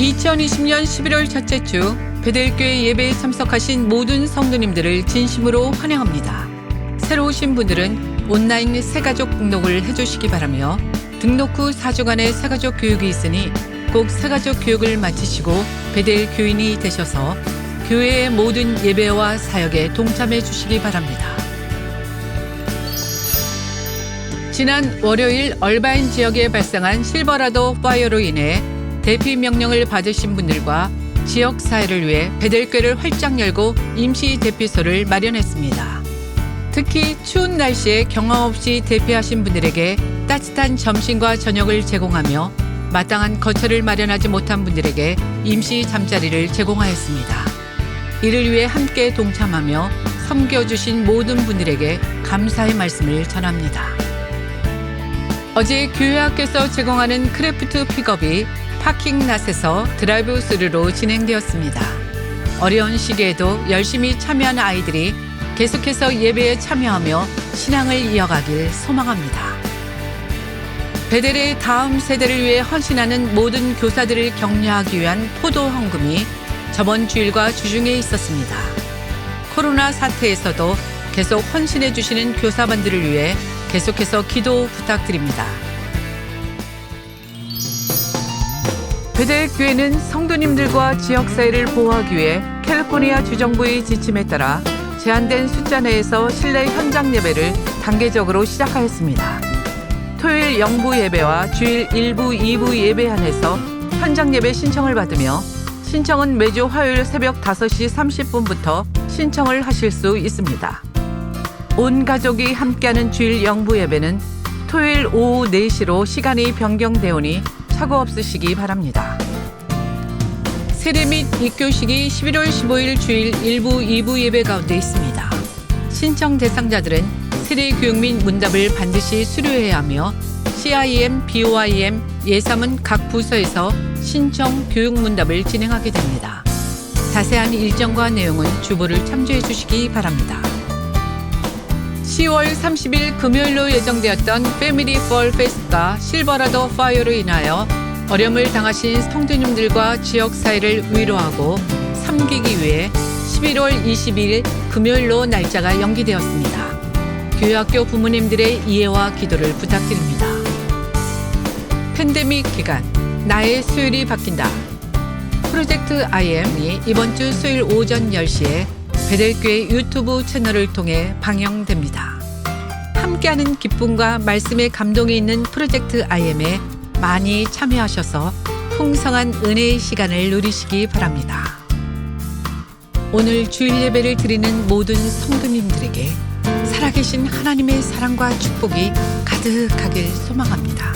2020년 11월 첫째 주 베델교회 예배에 참석하신 모든 성도님들을 진심으로 환영합니다. 새로 오신 분들은 온라인 새가족 등록을 해주시기 바라며 등록 후 4주간의 새가족 교육이 있으니 꼭 새가족 교육을 마치시고 베델 교인이 되셔서 교회의 모든 예배와 사역에 동참해 주시기 바랍니다. 지난 월요일 얼바인 지역에 발생한 실버라도 파이어로 인해 대피 명령을 받으신 분들과 지역 사회를 위해 베델교를 활짝 열고 임시 대피소를 마련했습니다. 특히 추운 날씨에 경험 없이 대피하신 분들에게 따뜻한 점심과 저녁을 제공하며 마땅한 거처를 마련하지 못한 분들에게 임시 잠자리를 제공하였습니다. 이를 위해 함께 동참하며 섬겨주신 모든 분들에게 감사의 말씀을 전합니다. 어제 교회학교에서 제공하는 크래프트 픽업이 파킹낫에서 드라이브 스루로 진행되었습니다. 어려운 시기에도 열심히 참여한 아이들이 계속해서 예배에 참여하며 신앙을 이어가길 소망합니다. 베델의 다음 세대를 위해 헌신하는 모든 교사들을 격려하기 위한 포도 헌금이 저번 주일과 주중에 있었습니다. 코로나 사태에서도 계속 헌신해 주시는 교사반들을 위해 계속해서 기도 부탁드립니다. 베델 교회는 성도님들과 지역사회를 보호하기 위해 캘리포니아 주정부의 지침에 따라 제한된 숫자 내에서 실내 현장 예배를 단계적으로 시작하였습니다. 토요일 영부 예배와 주일 일부, 2부 예배 한해서 현장 예배 신청을 받으며 신청은 매주 화요일 새벽 5시 30분부터 신청을 하실 수 있습니다. 온 가족이 함께하는 주일 영부 예배는 토요일 오후 4시로 시간이 변경되오니 착오 없으시기 바랍니다. 세례 및 입교식이 11월 15일 주일 1부, 2부 예배 가운데 있습니다. 신청 대상자들은 세례 교육 및 문답을 반드시 수료해야 하며 CIM, BOIM, 예삼은 각 부서에서 신청 교육 문답을 진행하게 됩니다. 자세한 일정과 내용은 주보를 참조해 주시기 바랍니다. 10월 30일 금요일로 예정되었던 패밀리 펄 페스트가 실버라도 파이어로 인하여 어려움을 당하신 성도님들과 지역 사회를 위로하고 섬기기 위해 11월 22일 금요일로 날짜가 연기되었습니다. 교회학교 부모님들의 이해와 기도를 부탁드립니다. 팬데믹 기간 나의 수요일이 바뀐다. 프로젝트 IM이 이번 주 수요일 오전 10시에 베델교회 유튜브 채널을 통해 방영됩니다. 함께하는 기쁨과 말씀의 감동이 있는 프로젝트 IM에 많이 참여하셔서 풍성한 은혜의 시간을 누리시기 바랍니다. 오늘 주일 예배를 드리는 모든 성도님들에게 살아계신 하나님의 사랑과 축복이 가득하길 소망합니다.